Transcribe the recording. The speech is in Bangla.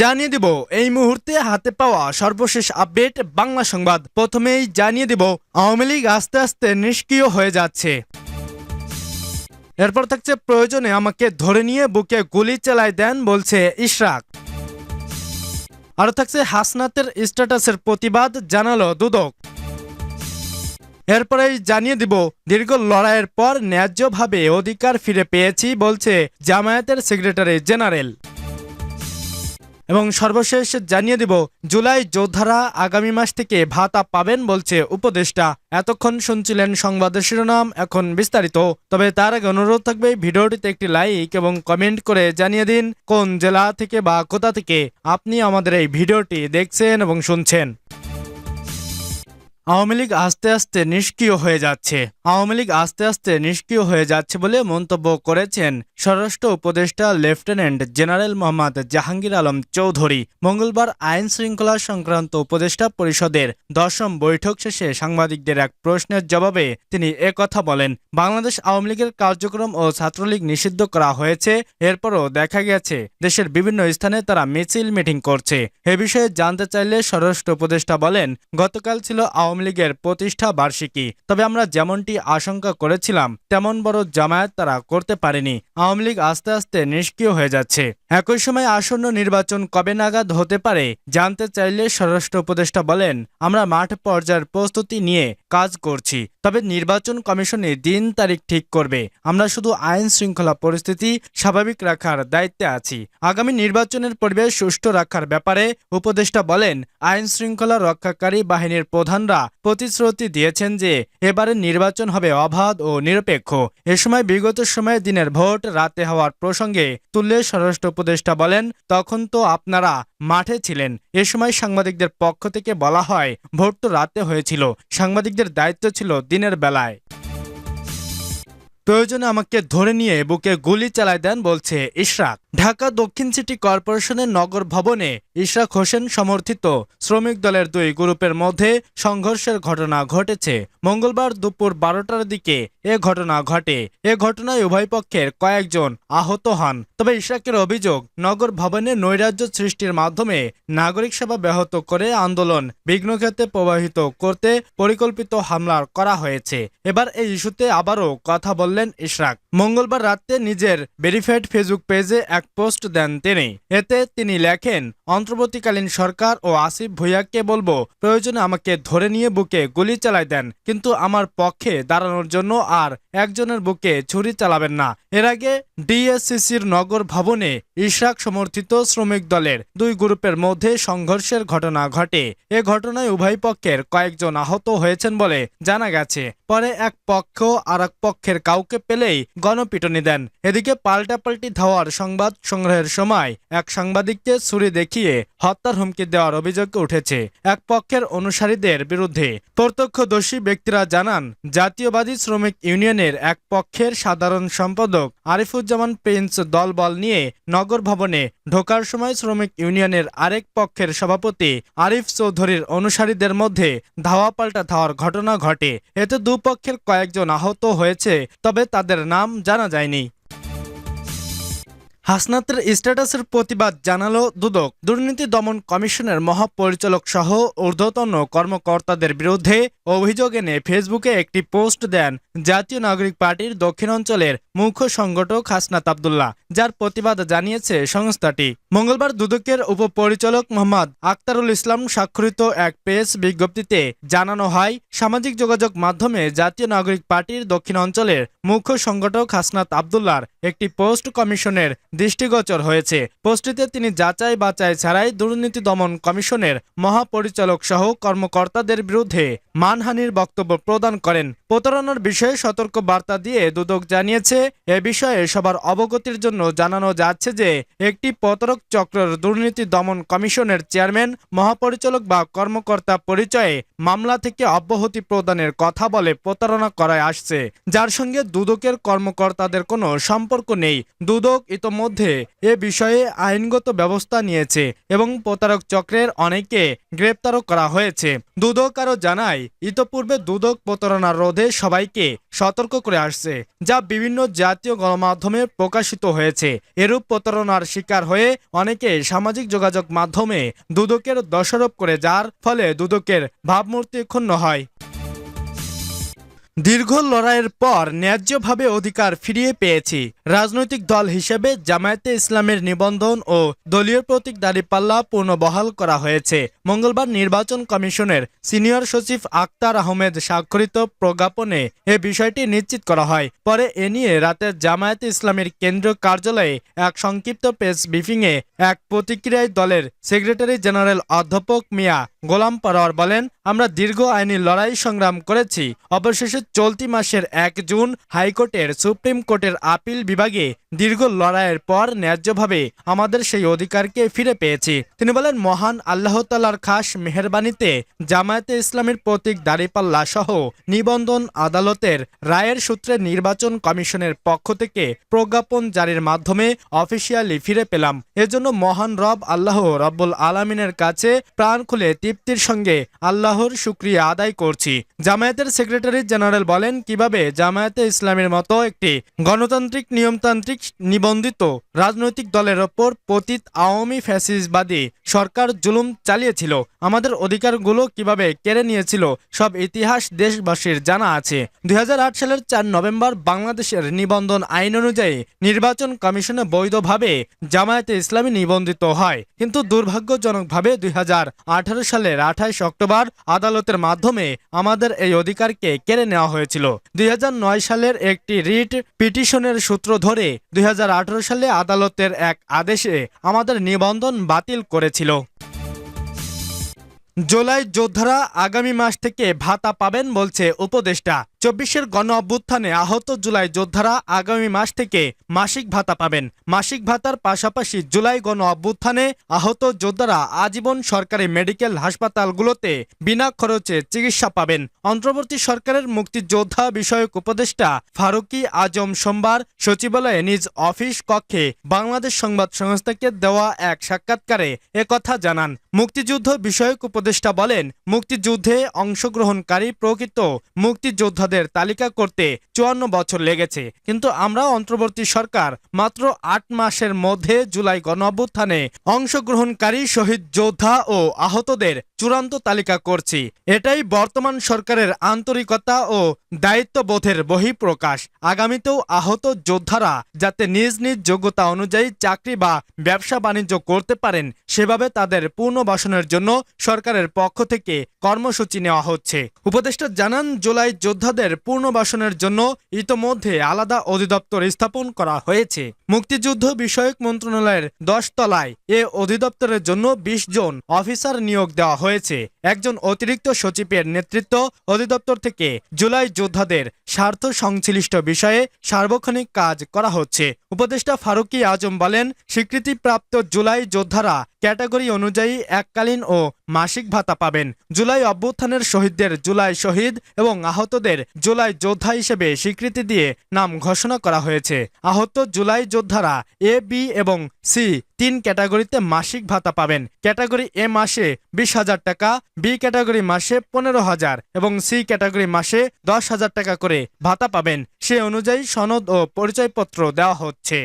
জানিয়ে দিব, এই মুহূর্তে হাতে পাওয়া সর্বশেষ আপডেট বাংলা সংবাদ। প্রথমেই জানিয়ে দিব, আওয়ামী লীগ আস্তে আস্তে নিষ্ক্রিয় হয়ে যাচ্ছে। এরপর থাকছে প্রয়োজনে আমাকে ধরে নিয়ে বুকে গুলি চালায় দেন, বলছে ইশরাক। আরও থাকছে হাসনাতের স্ট্যাটাসের প্রতিবাদ, জানালো দুদক। এরপরেই জানিয়ে দিব, দীর্ঘ লড়াইয়ের পর ন্যায্যভাবে অধিকার ফিরে পেয়েছি, বলছে জামায়াতের সেক্রেটারি জেনারেল। এবং সর্বশেষ জানিয়ে দিব, জুলাই যোদ্ধারা আগামী মাস থেকে ভাতা পাবেন বলছে উপদেষ্টা। এতক্ষণ শুনছিলেন সংবাদের শিরোনাম, এখন বিস্তারিত। তবে তার আগে অনুরোধ থাকবে, ভিডিওটিতে একটি লাইক এবং কমেন্ট করে জানিয়ে দিন, কোন জেলা থেকে বা কোথা থেকে আপনি আমাদের এই ভিডিওটি দেখছেন এবং শুনছেন। আওয়ামী লীগ আস্তে আস্তে নিষ্ক্রিয় হয়ে যাচ্ছে। আওয়ামী লীগ আস্তে আস্তে নিষ্ক্রিয় হয়ে যাচ্ছে বলে মন্তব্য করেছেন স্বরাষ্ট্র উপদেষ্টা লেফটেন্যান্ট জেনারেল মোহাম্মদ জাহাঙ্গীর আলম চৌধুরী। মঙ্গলবার আইন শৃঙ্খলা সংক্রান্ত উপদেষ্টা পরিষদের দশম বৈঠক শেষে সাংবাদিকদের এক প্রশ্নের জবাবে তিনি একথা বলেন, বাংলাদেশ আওয়ামী লীগের কার্যক্রম ও ছাত্রলীগ নিষিদ্ধ করা হয়েছে। এরপরও দেখা গেছে, দেশের বিভিন্ন স্থানে তারা মিছিল মিটিং করছে। এ বিষয়ে জানতে চাইলে স্বরাষ্ট্র উপদেষ্টা বলেন, গতকাল ছিল আওয়ামী লীগের প্রতিষ্ঠা বার্ষিকী। তবে আমরা যেমনটি আশঙ্কা করেছিলাম, তেমন বড় জামায়াত তারা করতে পারেনি। আওয়ামী লীগ আস্তে আস্তে নিষ্ক্রিয় হয়ে যাচ্ছে। একই সময় আসন্ন নির্বাচন কবে নাগাদ হতে পারে জানতে চাইলে স্বরাষ্ট্র উপদেষ্টা বলেন, আমরা মাঠ পর্যায়ের প্রস্তুতি নিয়ে কাজ করছি, তবে নির্বাচন কমিশনে দিন তারিখ ঠিক করবে। আমরা শুধু আইন শৃঙ্খলা পরিস্থিতি স্বাভাবিক রাখার দায়িত্বে আছি। আগামী নির্বাচনের পরিবেশ সুষ্ঠু রাখার ব্যাপারে উপদেষ্টা বলেন, আইন শৃঙ্খলা রক্ষাকারী বাহিনীর প্রধানরা প্রতিশ্রুতি দিয়েছেন যে এবারে নির্বাচন হবে অবাধ ও নিরপেক্ষ। এ সময় বিগত সময়ে দিনের ভোট রাতে হওয়ার প্রসঙ্গে তুললে স্বরাষ্ট্র উপদেষ্টা বলেন, তখন তো আপনারা মাঠে ছিলেন। এ সময় সাংবাদিকদের পক্ষ থেকে বলা হয়, ভোট তো রাতে হয়েছিল। সাংবাদিকদের দায়িত্ব ছিল দিনের বেলায়। প্রয়োজনে আমাকে ধরে নিয়ে বুকে গুলি চালায় দেন, বলছে ইশরাক। ঢাকা দক্ষিণ সিটি কর্পোরেশনের নগর ভবনে ইশরাক হোসেন সমর্থিত শ্রমিক দলের দুই গ্রুপের মধ্যে সংঘর্ষের ঘটনা ঘটেছে। মঙ্গলবার দুপুর বারোটার দিকে এ ঘটনা ঘটে। এ ঘটনায় উভয় পক্ষের কয়েকজন আহত হন। তবে ইশরাকের অভিযোগ, নগর ভবনে নৈরাজ্য সৃষ্টির মাধ্যমে নাগরিক সেবা ব্যাহত করে আন্দোলন বিঘ্নক্ষেত্রে প্রবাহিত করতে পরিকল্পিত হামলার করা হয়েছে। এবার এই ইস্যুতে আবারও কথা বললেন ইশরাক। মঙ্গলবার রাতে নিজের ভেরিফাইড ফেসবুক পেজে এক পোস্ট দেন তিনি। এতে তিনি লেখেন, অন্তর্বর্তীকালীন সরকার ও আসিফ ভুইয়াকে বলব, প্রয়োজনে আমাকে ধরে নিয়ে বুকে গুলি চালাই দেন, কিন্তু আমার পক্ষে দাঁড়ানোর জন্য আর একজনের বুকে ছুরি চালাবেন না। এর আগে ডিএসসিসির নগর ভবনে ইশরাক সমর্থিত শ্রমিক দলের দুই গ্রুপের মধ্যে সংঘর্ষের ঘটনা ঘটে। এ ঘটনায় উভয় পক্ষের কয়েকজন আহত হয়েছেন বলে জানা গেছে। পরে এক পক্ষ আর এক পক্ষের কাউকে পেলেই গণপিটনি দেন। এদিকে পাল্টাপাল্টি ধাওয়ার সংবাদ সংগ্রহের সময় এক সাংবাদিককে ছুরি দেখিয়ে হত্যার হুমকি দেওয়ার অভিযোগ উঠেছে। এক পক্ষের অনুসারীদের বিরুদ্ধে প্রত্যক্ষদর্শী ব্যক্তিরা জানান, জাতীয়বাদী শ্রমিক ইউনিয়নের এক পক্ষের সাধারণ সম্পাদক আরিফুজ্জামান প্রিন্স দলবল নিয়ে নগর ভবনে ঢোকার সময় শ্রমিক ইউনিয়নের আরেক পক্ষের সভাপতি আরিফ চৌধুরীর অনুসারীদের মধ্যে ধাওয়া পাল্টা ধাওয়ার ঘটনা ঘটে। এতে দুপক্ষের কয়েকজন আহত হয়েছে তবে তাদের নাম জানা যায়নি। হাসনাতের স্ট্যাটাসের প্রতিবাদ জানালো দুদক। দুর্নীতি দমন কমিশনের মহাপরিচালক সহ ঊর্ধ্বতন কর্মকর্তাদের বিরুদ্ধে অভিযোগ এনে ফেসবুকে একটি পোস্ট দেন জাতীয় নাগরিক পার্টির দক্ষিণাঞ্চলের মুখ্য সংগঠক হাসনাত আবদুল্লাহ, যার প্রতিবাদ জানিয়েছে সংস্থাটি। মঙ্গলবার দুদকের উপপরিচালক মোহাম্মদ আক্তারুল ইসলাম স্বাক্ষরিত এক প্রেস বিজ্ঞপ্তিতে জানানো হয়, সামাজিক যোগাযোগ মাধ্যমে জাতীয় নাগরিক পার্টির দক্ষিণাঞ্চলের মুখ্য সংগঠক হাসনাত আবদুল্লার একটি পোস্ট কমিশনের দৃষ্টিগোচর হয়েছে। পোস্টটিতে তিনি যাচাই বাচাই ছাড়াই দুর্নীতি দমন কমিশনের মহাপরিচালক সহ কর্মকর্তাদের বিরুদ্ধে মানহানির বক্তব্য প্রদান করেন। প্রতারণার বিষয়ে সতর্ক বার্তা দিয়ে দুদক জানিয়েছে, এ বিষয়ে সবার অবগতির জন্য জানানো যাচ্ছে যে, একটি প্রতারক চক্রের দুর্নীতি দমন কমিশনের চেয়ারম্যান, মহাপরিচালক বা কর্মকর্তা পরিচয়ে মামলা থেকে অব্যাহতি প্রদানের কথা বলে প্রতারণা করায় আসছে। যার সঙ্গে দুদকের কর্মকর্তাদের কোনো সম্পর্ক সম্পর্ক নেই। দুদক ইতোমধ্যে এ বিষয়ে আইনগত ব্যবস্থা নিয়েছে এবং প্রতারক চক্রের অনেকে গ্রেপ্তারও করা হয়েছে। দুদক আরও জানায়, ইতোপূর্বে দুদক প্রতারণা রোধে সবাইকে সতর্ক করে আসছে, যা বিভিন্ন জাতীয় গণমাধ্যমে প্রকাশিত হয়েছে। এরূপ প্রতারণার শিকার হয়ে অনেকে সামাজিক যোগাযোগ মাধ্যমে দুদকের দোষারোপ করে যার ফলে দুদকের ভাবমূর্তি ক্ষুণ্ণ হয়। দীর্ঘ লড়াইয়ের পর ন্যায্যভাবে অধিকার ফিরিয়ে পেয়েছি। রাজনৈতিক দল হিসেবে জামায়াতে ইসলামের নিবন্ধন ও দলীয় প্রতীক দাঁড়িপাল্লা পুনর্বহাল করা হয়েছে। মঙ্গলবার নির্বাচন কমিশনের সিনিয়র সচিব আক্তার আহমেদ স্বাক্ষরিত প্রজ্ঞাপনে এ বিষয়টি নিশ্চিত করা হয়। পরে এ নিয়ে রাতে জামায়াতে ইসলামের কেন্দ্রীয় কার্যালয়ে এক সংক্ষিপ্ত প্রেস ব্রিফিংয়ে এক প্রতিক্রিয়ায় দলের সেক্রেটারি জেনারেল অধ্যাপক মিয়া গোলাম পরোয়ার বলেন, আমরা দীর্ঘ আইনি লড়াই সংগ্রাম করেছি। অবশেষে চলতি মাসের এক জুন হাইকোর্টের সুপ্রিম কোর্টের আপিল বিভাগে দীর্ঘ লড়াইয়ের পর ন্যায্যভাবে আমাদের সেই অধিকারকে ফিরে পেয়েছি। তিনি বলেন, মহান আল্লাহ তালার খাস মেহরবানিতে জামায়াতে ইসলামের প্রতীক দাঁড়িপাল্লা সহ নিবন্ধন আদালতের রায়ের সূত্রে নির্বাচন কমিশনের পক্ষ থেকে প্রজ্ঞাপন জারির মাধ্যমে অফিসিয়ালি ফিরে পেলাম। এজন্য মহান রব আল্লাহ রব্বুল আলমিনের কাছে প্রাণ খুলে তৃপ্তির সঙ্গে আল্লাহর শুক্রিয়া আদায় করছি। জামায়াতের সেক্রেটারি জেনারেল বলেন, কীভাবে জামায়াতে ইসলামের মতো একটি গণতান্ত্রিক, নিয়মতান্ত্রিক, নিবন্ধিত রাজনৈতিক দলের ওপর পতিত আওয়ামী ফ্যাসিসবাদী সরকার জুলুম চালিয়েছিল, আমাদের অধিকারগুলো কীভাবে কেড়ে নিয়েছিল, সব ইতিহাস দেশবাসীর জানা আছে। দুই হাজার আট সালের চার নভেম্বর বাংলাদেশের নিবন্ধন আইন অনুযায়ী নির্বাচন কমিশনে বৈধভাবে জামায়াতে ইসলামী নিবন্ধিত হয়, কিন্তু দুর্ভাগ্যজনকভাবে দুই হাজার আঠারো সালের আঠাইশ অক্টোবর আদালতের মাধ্যমে আমাদের এই অধিকারকে কেড়ে নেওয়া হয়েছিল। দুই হাজার নয় সালের একটি রিট পিটিশনের সূত্র ধরে দুই হাজার আঠারো সালে আদালতের এক আদেশে আমাদের নিবন্ধন বাতিল করেছিল। জোলাই যোদ্ধারা আগামী মাস থেকে ভাতা পাবেন বলছে উপদেষ্টা। চব্বিশের গণ অভ্যুত্থানে আহত জুলাই যোদ্ধারা আগামী মাস থেকে মাসিক ভাতা পাবেন। মাসিক ভাতার পাশাপাশি জুলাই গণ অভ্যুত্থানে আহত যোদ্ধারা আজীবন সরকারি মেডিকেল হাসপাতালগুলোতে বিনা খরচে চিকিৎসা পাবেন। অন্তর্বর্তী সরকারের মুক্তিযোদ্ধা বিষয়ক উপদেষ্টা ফারুকি আজম সোমবার সচিবালয়ে নিজ অফিস কক্ষে বাংলাদেশ সংবাদ সংস্থাকে দেওয়া এক সাক্ষাৎকারে একথা জানান। মুক্তিযুদ্ধ বিষয়ক উপদেষ্টা বলেন, মুক্তিযুদ্ধে অংশগ্রহণকারী প্রকৃত মুক্তিযোদ্ধাদের তালিকা করতে চুয়ান্ন বছর লেগেছে। কিন্তু আমরা অন্তর্বর্তী সরকার মাত্র আট মাসের মধ্যে জুলাই গণ অভ্যুত্থানে অংশগ্রহণকারী শহীদ যোদ্ধা ও আহতদের চূড়ান্ত তালিকা করছি। এটাই বর্তমান সরকারের আন্তরিকতা ও দায়িত্ববোধের বহিঃপ্রকাশ। আগামীতেও আহত যোদ্ধারা যাতে নিজ নিজ যোগ্যতা অনুযায়ী চাকরি বা ব্যবসা বাণিজ্য করতে পারেন, সেভাবে তাদের পুনর্বাসনের জন্য সরকারের পক্ষ থেকে কর্মসূচি নেওয়া হচ্ছে। উপদেষ্টা জানান, জুলাই যোদ্ধাদের পুনর্বাসনের জন্য ইতোমধ্যে আলাদা অধিদপ্তর স্থাপন করা হয়েছে। মুক্তিযুদ্ধ বিষয়ক মন্ত্রণালয়ের দশ তলায় এ অধিদপ্তরের জন্য ২০ জন অফিসার নিয়োগ দেওয়া হয়েছে। একজন অতিরিক্ত সচিবের নেতৃত্ব অধিদপ্তর থেকে জুলাই যোদ্ধাদের স্বার্থ সংশ্লিষ্ট বিষয়ে সার্বক্ষণিক কাজ করা হচ্ছে। উপদেষ্টা ফারুকি আজম বলেন, স্বীকৃতিপ্রাপ্ত জুলাই যোদ্ধারা ক্যাটাগরি অনুযায়ী এককালীন ও মাসিক ভাতা পাবেন। জুলাই অভ্যুত্থানের শহীদদের জুলাই শহীদ এবং আহতদের জুলাই যোদ্ধা হিসেবে স্বীকৃতি দিয়ে নাম ঘোষণা করা হয়েছে। আহত জুলাই যোদ্ধারা এ, বি এবং সি তিন ক্যাটাগরিতে মাসিক ভাতা পাবেন। ক্যাটাগরি এ মাসে বিশ হাজার টাকা, বি ক্যাটাগরি মাসে পনেরো হাজার এবং সি ক্যাটাগরি মাসে দশ হাজার টাকা করে ভাতা পাবেন। সে অনুযায়ী সনদ ও পরিচয়পত্র দেওয়া হচ্ছে।